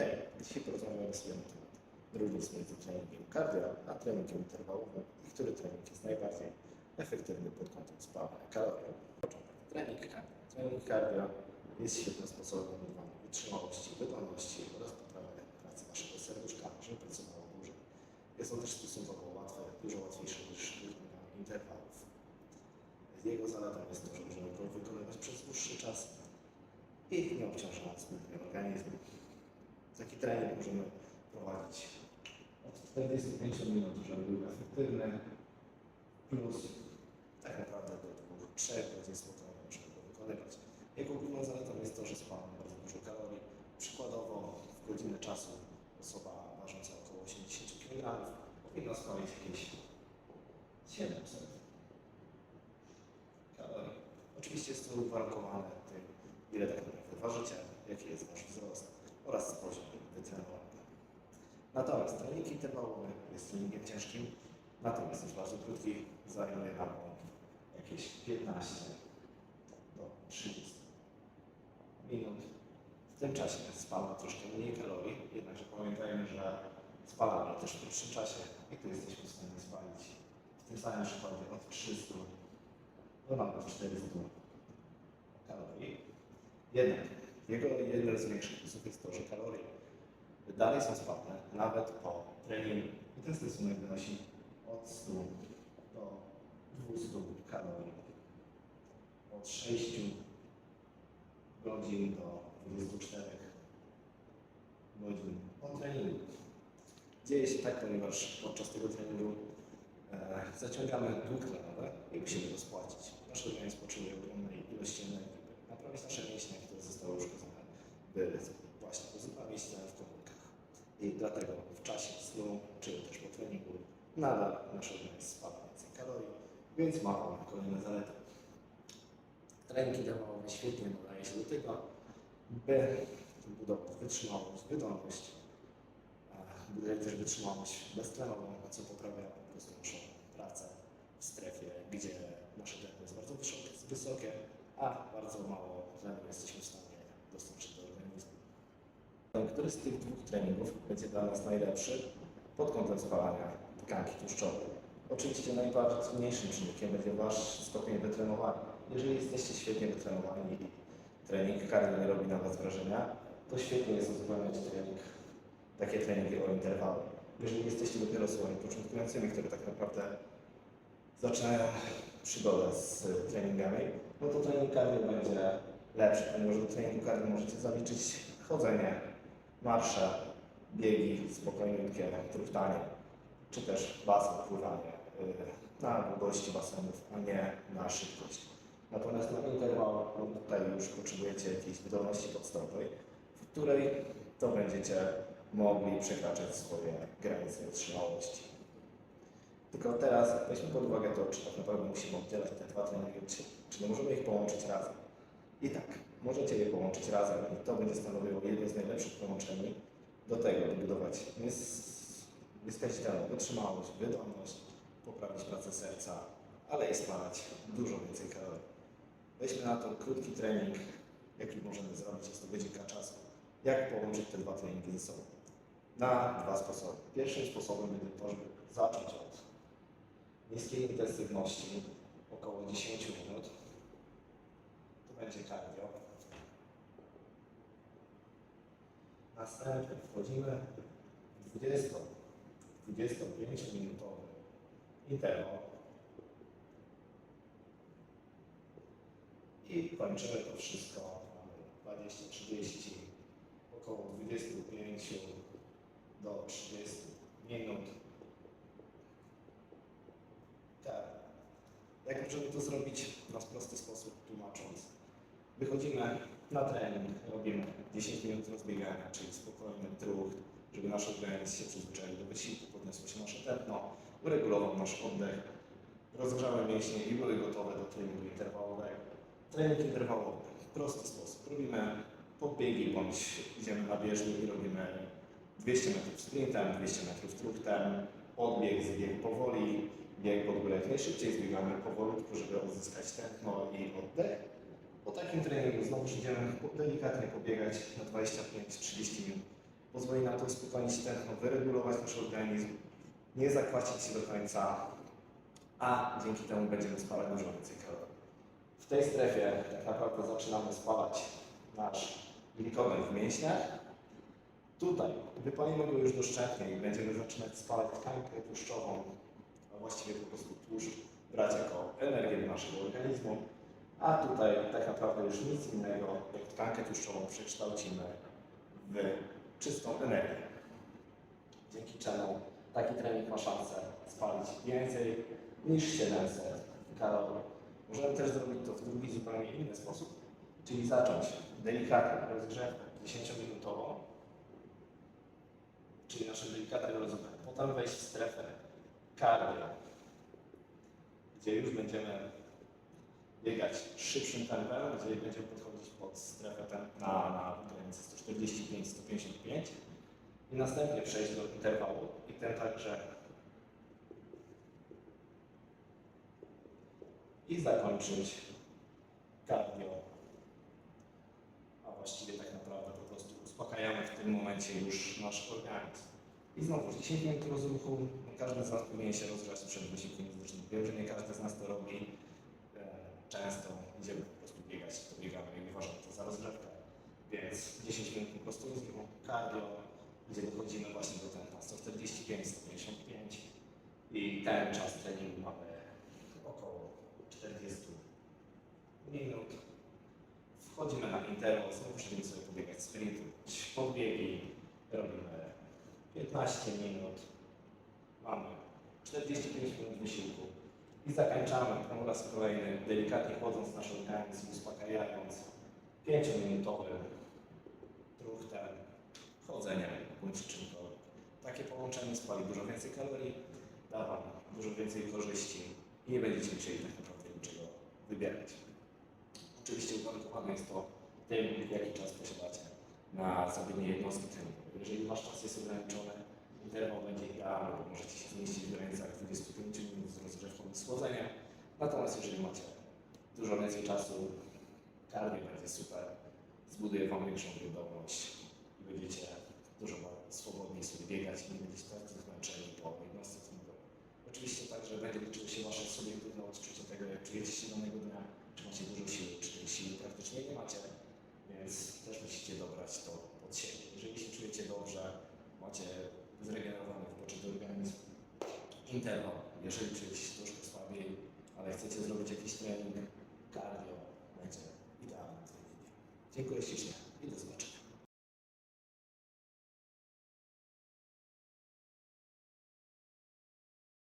Hej, dzisiaj porozmawiamy sobie na temat różnic między treningiem cardio a treningiem interwałowym i który trening jest najbardziej efektywny pod kątem spalania kalorii. Trening cardio. Trening cardio jest świetnym sposobem budowania wytrzymałości, wydolności oraz poprawy pracy naszego serduszka, żeby pracowało dłużej. Jest on też stosunkowo łatwy, dużo łatwiejszy niż wykonanie interwałów. Jego zaletą jest to, że możemy go wykonywać przez dłuższy czas i nie obciąża nas zbytnio organizmu. Taki trening możemy prowadzić od 45 minut, żeby był efektywny, plus tak naprawdę do 2-3 godzin spokojnie możemy go wykonywać. Jego główną zaletą jest to, że spalamy bardzo dużo kalorii. Przykładowo w godzinę czasu osoba ważąca około 80 kg powinna spalić jakieś 700 kalorii. Oczywiście jest to uwarunkowane tym, ile tak naprawdę ważycie, jaki jest wasz wzrost. Natomiast trening interwałowy jest treningiem ciężkim, natomiast jest bardzo krótki, zajmuje nam jakieś 15 do 30 minut. W tym czasie spala troszkę mniej kalorii, jednakże pamiętajmy, że spalamy też w krótszym czasie i tu jesteśmy w stanie spalić w tym samym przykładzie od 300 do nawet 400 kalorii. Jednak jego jednym z większych plusów jest to, że kalorie dalej są spalane nawet po treningu. I ten stosunek wynosi od 100 do 200 kalorii. Od 6 godzin do 24 godzin po treningu. Dzieje się tak, ponieważ podczas tego treningu e, zaciągamy dług tlenowy i musimy go spłacić. Nasz organizm potrzebuje ogromnej ilości energii, by naprawić nasze mięśnie, które zostały uszkodzone, by właśnie uzupełnić w komórkach. I dlatego w czasie snu, czy też po treningu, nadal nasz organizm spala więcej kalorii, więc ma on kolejne zalety. Trening interwałowy świetnie nadaje się do tego, by budować wytrzymałość, wydolność, budować też wytrzymałość beztlenową, co poprawia po prostu naszą pracę w strefie, gdzie nasze tętno jest bardzo wysokie, a bardzo mało tlenu jesteśmy w stanie dostarczyć. Który z tych dwóch treningów będzie dla nas najlepszy pod kątem spalania tkanki tłuszczowej? Oczywiście najważniejszym czynnikiem będzie Wasz stopień wytrenowania. Jeżeli jesteście świetnie wytrenowani i trening cardio nie robi na Was wrażenia, to świetnie jest uzupełniać trening, takie treningi o interwały. Jeżeli jesteście dopiero osobami początkującymi, które tak naprawdę zaczynają przygodę z treningami, no to trening cardio będzie lepszy, ponieważ do treningu cardio możecie zaliczyć chodzenie, marsze, biegi spokojniutkie, truchtanie, czy też basen, pływanie y, na długości basenów, a nie na szybkość. Natomiast na interwał tutaj już potrzebujecie jakiejś wydolności podstawowej, w której to będziecie mogli przekraczać swoje granice wytrzymałości. Tylko teraz weźmy pod uwagę to, czy tak naprawdę musimy oddzielać te dwa treningi siebie, czy nie możemy ich połączyć razem. I tak, możecie je połączyć razem i to będzie stanowiło jedno z najlepszych połączeń do tego, by budować nies- nieskazitelną wytrzymałość, wydolność, poprawić pracę serca, ale i spalać dużo więcej kalorii. Weźmy na to krótki trening, jaki możemy zrobić, jest to godzinka czasu. Jak połączyć te dwa treningi ze sobą? Na dwa sposoby. Pierwszym sposobem będzie to, żeby zacząć od niskiej intensywności, około 10 minut. To będzie cardio. Następnie wchodzimy w 20 25 minutowy interwał. I kończymy to wszystko. Mamy 20-30, około 25 do 30 minut. Tak. Jak możemy to zrobić na prosty sposób, tłumacząc? Wychodzimy na trening, robimy 10 minut rozbiegania, czyli spokojny trucht, żeby nasz organizm się przyzwyczaił do wysiłku, podniosło się nasze tętno, uregulował nasz oddech, rozgrzały mięśnie i były gotowe do treningu interwałowego. Trening interwałowy, prosty sposób. Robimy podbiegi bądź idziemy na bieżni i robimy 200 metrów sprintem, 200 metrów truchtem, odbieg, zbieg powoli, bieg pod górę jak najszybciej, zbiegamy powolutku, żeby odzyskać tętno i oddech. Po takim treningu znowu idziemy delikatnie pobiegać na 25-30 minut pozwoli nam to uspokоić tętno, wyregulować nasz organizm, nie zakłasić się do końca, a dzięki temu będziemy spalać dużo więcej kalorii. W tej strefie tak naprawdę zaczynamy spalać nasz glikogen w mięśniach. Tutaj wypalimy go już doszczętnie i będziemy zaczynać spalać tkankę tłuszczową, a właściwie po prostu tłuszcz brać jako energię do naszego organizmu. A tutaj tak naprawdę już nic innego jak tkankę tłuszczową przekształcimy w czystą energię. Dzięki czemu taki trening ma szansę spalić więcej niż 700 kalorii. Możemy też zrobić to w drugi zupełnie inny sposób, czyli zacząć delikatną rozgrzewkę 10-minutową, czyli nasze delikatne rozgrzewkę. Potem wejść w strefę cardio, gdzie już będziemy biegać szybszym tempem, gdzie będziemy podchodzić pod strefę na, na granicy 145-155 i następnie przejść do interwału i ten także i zakończyć cardio. A właściwie tak naprawdę po prostu uspokajamy w tym momencie już nasz organizm. I znowu 10 minut rozruchu, każdy z nas powinien się rozgrzać przed wysiłkiem fizycznym. Wiem, że nie każdy z nas to robi często, idziemy po prostu biegać, to biegamy i uważam to za rozgrzewkę. Więc 10 minut po prostu rozruchu cardio, gdzie dochodzimy właśnie do tempa 145-155 i ten czas treningu mamy około 40 minut. Wchodzimy na interwał, znowu musimy sobie pobiegać sprinty, podbiegi, robimy 15 minut, mamy 45 minut wysiłku i zakończamy po raz kolejny, delikatnie chłodząc nasz organizm, uspokajając 5-minutowym truchtem, chodzeniem czymkolwiek. Takie połączenie spali dużo więcej kalorii, da Wam dużo więcej korzyści i nie będziecie musieli tak naprawdę niczego wybierać. Oczywiście uwarunkowane jest to tym, jaki czas posiadacie na zabiegnie jednostki treningowej. Jeżeli Wasz czas jest ograniczony, interwał będzie idealny, możecie się zmieścić w granicach 25 minut z rozgrzewką i schłodzeniem. Natomiast jeżeli macie dużo więcej czasu, cardio będzie super, zbuduje Wam większą wydolność i będziecie dużo swobodniej sobie biegać i nie będziecie tak zmęczeni po treningowej. Oczywiście także będzie liczyło się Wasze subiektywne odczucie tego, jak czujecie się danego dnia, czy macie dużo siły, czy tej siły praktycznie nie macie, więc też musicie dobrać to pod siebie. Jeżeli się czujecie dobrze, macie zregenerowany wypoczęty organizm, interwał, jeżeli czujecie się troszkę słabiej, ale chcecie zrobić jakiś trening kardio będzie idealnym treningu. Dziękuję ślicznie i do zobaczenia.